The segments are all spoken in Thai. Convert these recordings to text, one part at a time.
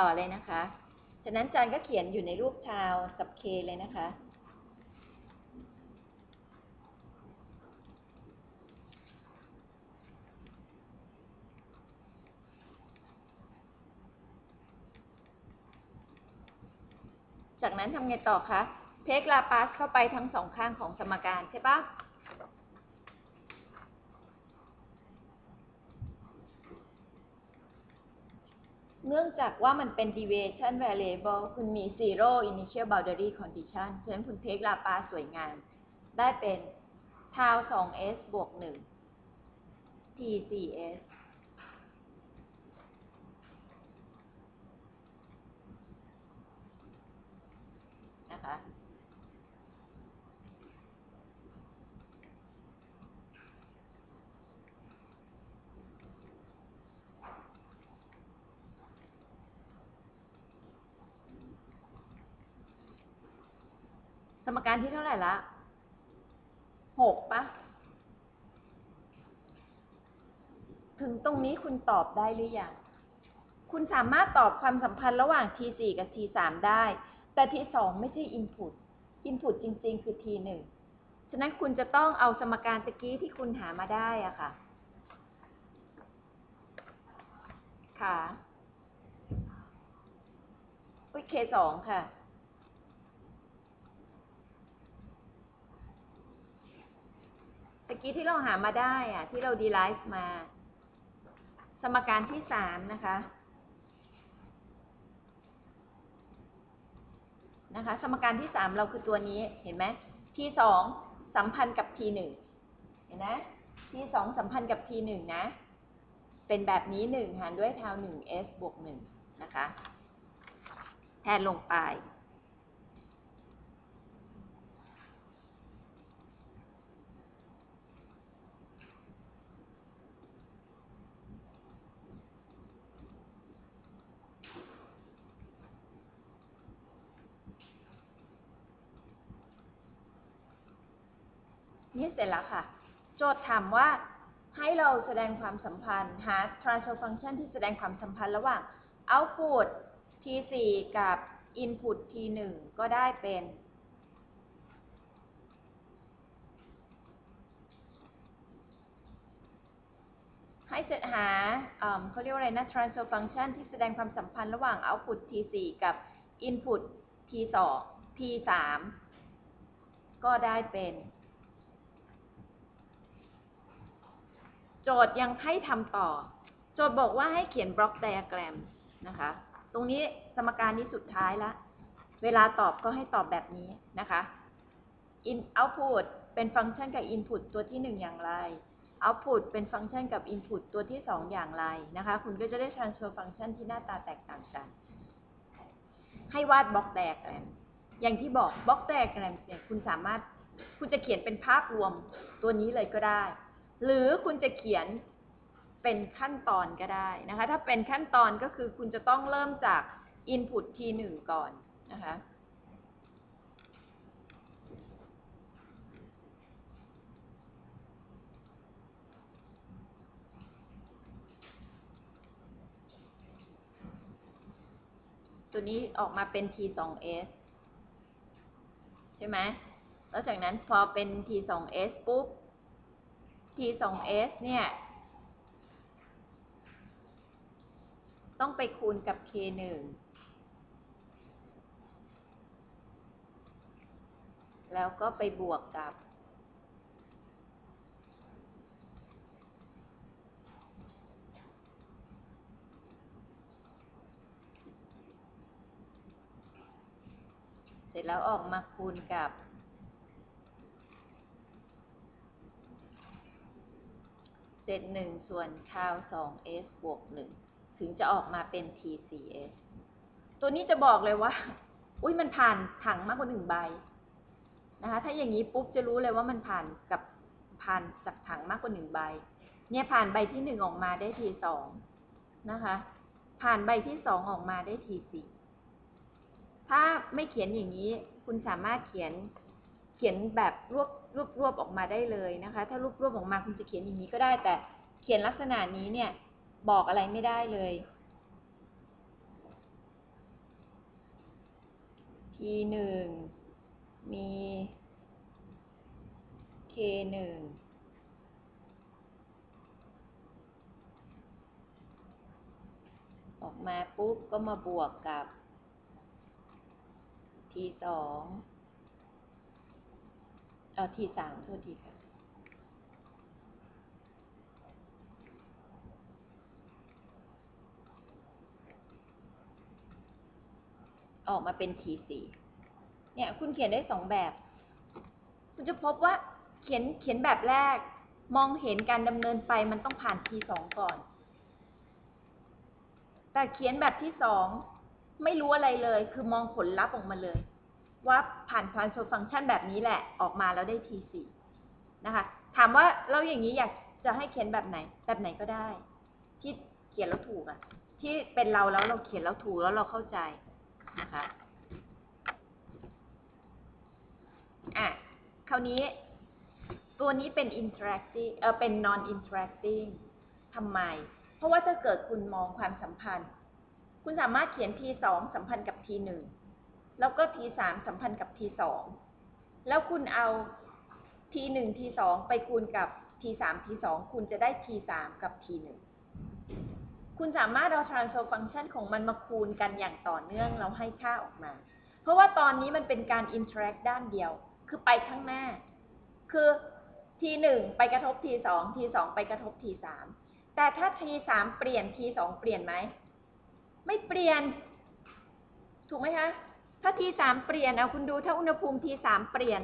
ต่อเลยนะคะ ฉะนั้นจานก็เขียนอยู่ในรูปชาวกับเคเลยนะคะ จากนั้นทำไงต่อคะเทคลาปาสเข้าไปทั้งสองข้างของสมการใช่ปะ เนื่องจากว่ามันเป็น deviation variable คุณมี zero initial boundary condition ฉะนั้นคุณเทคลาปาสวยงาม ได้เป็น tau 2s บวก 1 t 4s นะคะ สมการที่เท่าไหร่ละหกปะถึงตรงนี้คุณตอบได้หรือยัง คุณสามารถตอบความสัมพันธ์ระหว่าง T4 กับ T3 ได้ แต่ T2 ไม่ใช่ input input จริง ๆ คือ T1 ฉะนั้นคุณจะต้องเอาสมการตะกี้ที่คุณหามาได้อะค่ะ ค่ะ อุ้ย K2 ค่ะ ตะกี้ที่เราหามาได้อะที่เราดีไลฟ์มา สมการที่สามนะคะ นะคะ สมการที่สามเราคือตัวนี้เห็นไหม t สองสัมพันธ์กับ t หนึ่งเห็นไหม t สองสัมพันธ์กับ t หนึ่งนะ เป็นแบบนี้หนึ่งหารด้วยเท่าหนึ่ง s บวกหนึ่งนะคะ แทนลงไป นี่เสร็จแล้วค่ะ โจทย์ถามว่าให้เราแสดงความสัมพันธ์ หา transfer function ที่แสดงความสัมพันธ์ระหว่าง output t4 กับ input t1 ก็ได้เป็น ให้เสร็จหาเขาเรียกว่าอะไรนะ transfer function ที่แสดงความสัมพันธ์ระหว่าง output t4 กับ input t2 t3 ก็ได้เป็น โจทย์ยังให้ทำต่อ โจทย์บอกว่าให้เขียนบล็อกไดอะแกรมนะคะ ตรงนี้สมการนี้สุดท้ายละ เวลาตอบก็ให้ตอบแบบนี้นะคะ in output เป็นฟังก์ชันกับ input ตัวที่หนึ่งอย่างไร output เป็นฟังก์ชันกับ input ตัวที่สองอย่างไรนะคะ คุณก็จะได้ transfer function ที่หน้าตาแตกต่างกัน ให้วาดบล็อกไดอะแกรมอย่างที่บอกบล็อกไดอะแกรมเนี่ยคุณสามารถคุณจะเขียนเป็นภาพรวมตัวนี้เลยก็ได้ หรือคุณจะเขียนเป็นขั้นตอนก็ได้นะคะ ถ้าเป็นขั้นตอนก็คือคุณจะต้องเริ่มจาก input t1 ก่อนนะคะตัวนี้ออกมาเป็น t2s ใช่ไหม แล้วจากนั้นพอเป็น t2s ปุ๊บ t2s เนี่ย ต้องไปคูณกับ k1 แล้วก็ไปบวกกับ เสร็จแล้วออกมาคูณกับ เศษหนึ่งส่วนคาวสอง s บวกหนึ่งถึงจะออกมาเป็น t 4 s ตัวนี้จะบอกเลยว่า อุ้ยมันผ่านถังมากกว่าหนึ่งใบนะคะ ถ้าอย่างนี้ปุ๊บจะรู้เลยว่ามันผ่านกับผ่านจากถังมากกว่าหนึ่งใบ เนี่ยผ่านใบที่หนึ่งออกมาได้ t สองนะคะ ผ่านใบที่สองออกมาได้ t สี่ถ้าไม่เขียนอย่างนี้ คุณสามารถเขียนเขียนแบบรวบ รวบรวบออกมาได้เลยนะคะ ถ้ารวบรวบออกมาคุณจะเขียนอย่างนี้ก็ได้ แต่เขียนลักษณะนี้เนี่ยบอกอะไรไม่ได้เลย T หนึ่งมี K หนึ่งออกมาปุ๊บก็มาบวกกับ T สอง เอ่อ T สามโทษทีค่ะ ออกมาเป็น T4 เนี่ยคุณเขียนได้สองแบบ คุณจะพบว่าเขียนเขียนแบบแรก มองเห็นการดำเนินไปมันต้องผ่าน T2 ก่อน แต่เขียนแบบที่สองไม่รู้อะไรเลย คือมองผลลัพธ์ออกมาเลย ว่าผ่าน transfer function แบบนี้แหละออกมาแล้วได้ T4 นะคะ ถามว่าเราอย่างนี้อยากจะให้เขียนแบบไหน แบบไหนก็ได้ ที่เขียนแล้วถูกอะที่เป็นเราแล้วเราเขียนแล้วถูกแล้วเราเข้าใจนะคะอะคราวนี้ตัวนี้เป็น interacting เออเป็น non interacting ทำไม เพราะว่าถ้าเกิดคุณมองความสัมพันธ์ คุณสามารถเขียน t สองสัมพันธ์กับ t หนึ่ง แล้วก็ t สามสัมพันธ์กับ t สองแล้วคุณเอา t หนึ่ง t สองไปคูณกับ t สาม t สองคุณจะได้ t สามกับ t หนึ่งคุณสามารถเอา transfer function ของมันมาคูณกันอย่างต่อเนื่องแล้วให้ค่าออกมา เพราะว่าตอนนี้มันเป็นการ interact ด้านเดียว คือไปข้างหน้า คือ t หนึ่งไปกระทบ t สอง t สองไปกระทบ t สามแต่ถ้า t สามเปลี่ยน t สองเปลี่ยนไหม ไม่เปลี่ยน ถูกไหมคะ ถ้า t สามเปลี่ยนเอาคุณดูถ้าอุณหภูมิ t สามเปลี่ยน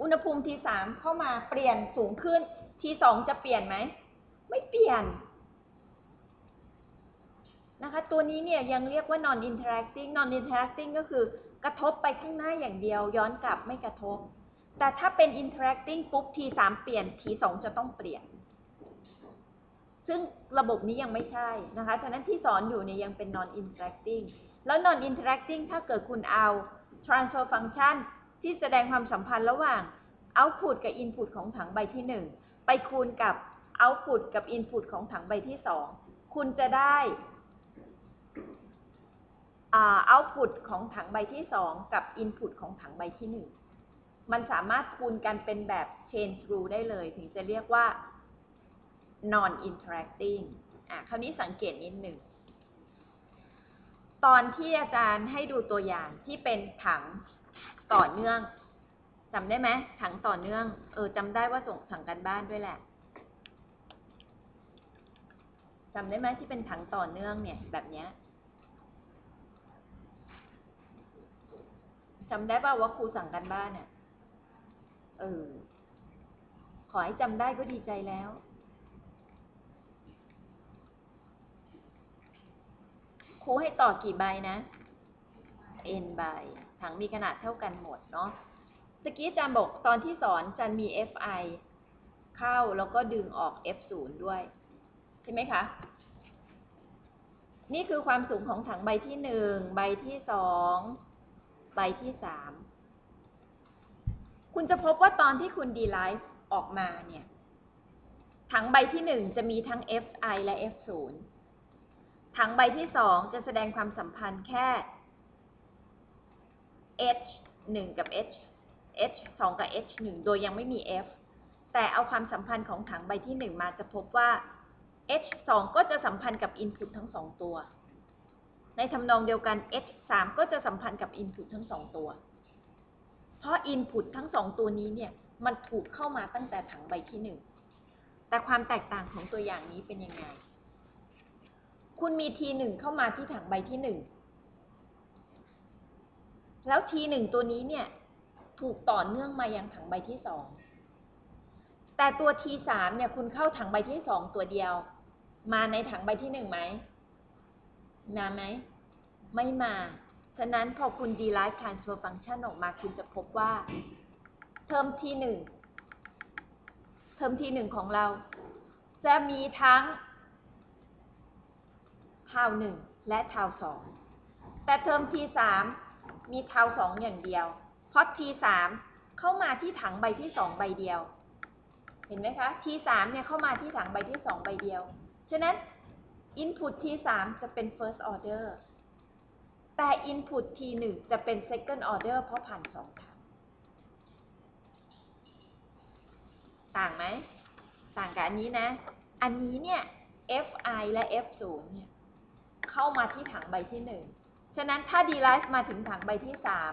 อุณหภูมิ t สามเข้ามาเปลี่ยนสูงขึ้น t สองจะเปลี่ยนไหม ไม่เปลี่ยนนะคะตัวนี้เนี่ยยังเรียกว่า non interacting non interacting ก็คือกระทบไปข้างหน้าอย่างเดียว ย้อนกลับไม่กระทบ แต่ถ้าเป็น interacting ปุ๊บ t สามเปลี่ยน t สองจะต้องเปลี่ยน ซึ่งระบบนี้ยังไม่ใช่นะคะ ฉะนั้นที่สอนอยู่เนี่ยยังเป็น non interacting แล้ว non interacting ถ้าเกิดคุณเอา transfer function ที่แสดงความสัมพันธ์ระหว่าง output กับ input ของถังใบที่หนึ่งไปคูณกับ output กับ input ของถังใบที่สองคุณจะได้ output ของถังใบที่สองกับ input ของถังใบที่หนึ่งมันสามารถคูณกันเป็นแบบ chain through ได้เลย ถึงจะเรียกว่า non interacting อะคราวนี้สังเกตนิดหนึ่ง ตอนที่อาจารย์ให้ดูตัวอย่างที่เป็นถังต่อเนื่องจำได้ไหมถังต่อเนื่อง เออจำได้ว่าส่งถังกันบ้านด้วยแหละจำได้ไหมที่เป็นถังต่อเนื่องเนี่ย แบบเนี้ยจำได้ป่าว่าครูสั่งกันบ้านเนี่ยเออขอให้จำได้ก็ดีใจแล้ว ค รูให้ต่อกี่ใบนะ n ใบ ถังมีขนาดเท่ากันหมดเนาะตะกี้อาจารย์บอกตอนที่สอนจารย์มี fi เข้าแล้วก็ดึงออก f0 ด้วย ใช่ไหมคะ นี่คือความสูงของถังใบที่หนึ่งใบที่สองใบที่สามคุณจะพบว่าตอนที่คุณ derive ออกมาเนี่ย ถังใบที่หนึ่งจะมีทั้ง fi และ f0 ถังใบที่สองจะแสดงความสัมพันธ์แค่ h หนึ่งกับ h h สองกับ h หนึ่งโดยยังไม่มี f แต่เอาความสัมพันธ์ของถังใบที่หนึ่งมาจะพบว่า h สองก็จะสัมพันธ์กับ input ทั้งสองตัว ในทำนองเดียวกัน h สามก็จะสัมพันธ์กับ input ทั้งสองตัว เพราะ input ทั้งสองตัวนี้เนี่ย มันถูกเข้ามาตั้งแต่ถังใบที่หนึ่งแต่ความแตกต่างของตัวอย่างนี้เป็นยังไง คุณมี t หนึ่งเข้ามาที่ถังใบที่หนึ่งแล้ว t หนึ่งตัวนี้เนี่ย ถูกต่อเนื่องมายังถังใบที่สองแต่ตัว t สามเนี่ย คุณเข้าถังใบที่สองตัวเดียว มาในถังใบที่หนึ่งไหม มาไหม ไม่มา ฉะนั้นพอคุณ derive transfer function ออกมา คุณจะพบว่า เทอม t หนึ่งเทอม t หนึ่งของเรา จะมีทั้ง ทาวหนึ่งและทาวสองแต่เทอม t สามมีทาวสองอย่างเดียวเพราะ t สามเข้ามาที่ถังใบที่สองใบเดียว เห็นไหมคะ t สามเนี่ยเข้ามาที่ถังใบที่สองใบเดียว ฉะนั้น input t สามจะเป็น first order แต่ input T1 จะเป็น second order เพราะผ่านสองถังต่างไหม ต่างกับอันนี้นะ อันนี้เนี่ย Fi และ F0 เนี่ย เข้ามาที่ถังใบที่หนึ่งฉะนั้นถ้า d l i f e มาถึงถังใบที่สาม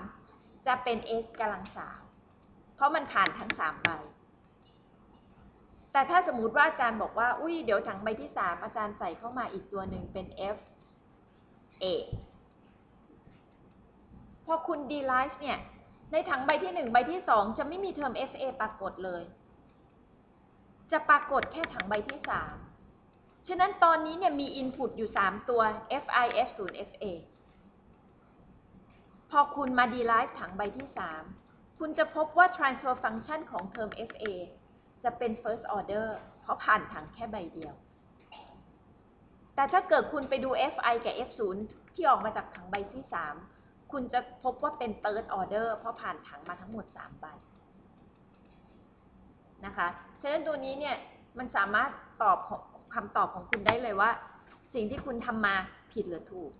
จะเป็น S กำลังสามเพราะมันผ่านทั้งสามใบ แต่ถ้าสมมติว่าอาจารย์บอกว่า อุ้ยเดี๋ยวถังใบที่สามอาจารย์ใส่เข้ามาอีกตัวหนึ่งเป็น F A พอคุณ d l i f e เนี่ย ในถังใบที่หนึ่งใบที่สองจะไม่มีเทอม FA ปรากฏเลย จะปรากฏแค่ถังใบที่สาม ฉะนั้นตอนนี้เนี่ยมี input อยู่สามตัว Fi F0 Fa พอคุณมา derive ถังใบที่สามคุณจะพบว่า transfer function ของเทอม Fa จะเป็น first order เพราะผ่านถังแค่ใบเดียว แต่ถ้าเกิดคุณไปดู Fi กับ F0 ที่ออกมาจากถังใบที่สามคุณจะพบว่าเป็น third order เพราะผ่านถังมาทั้งหมดสามใบนะคะ ฉะนั้นตัวนี้เนี่ยมันสามารถตอบ คำตอบของคุณได้เลยว่า สิ่งที่คุณทำมาผิดหรือถูก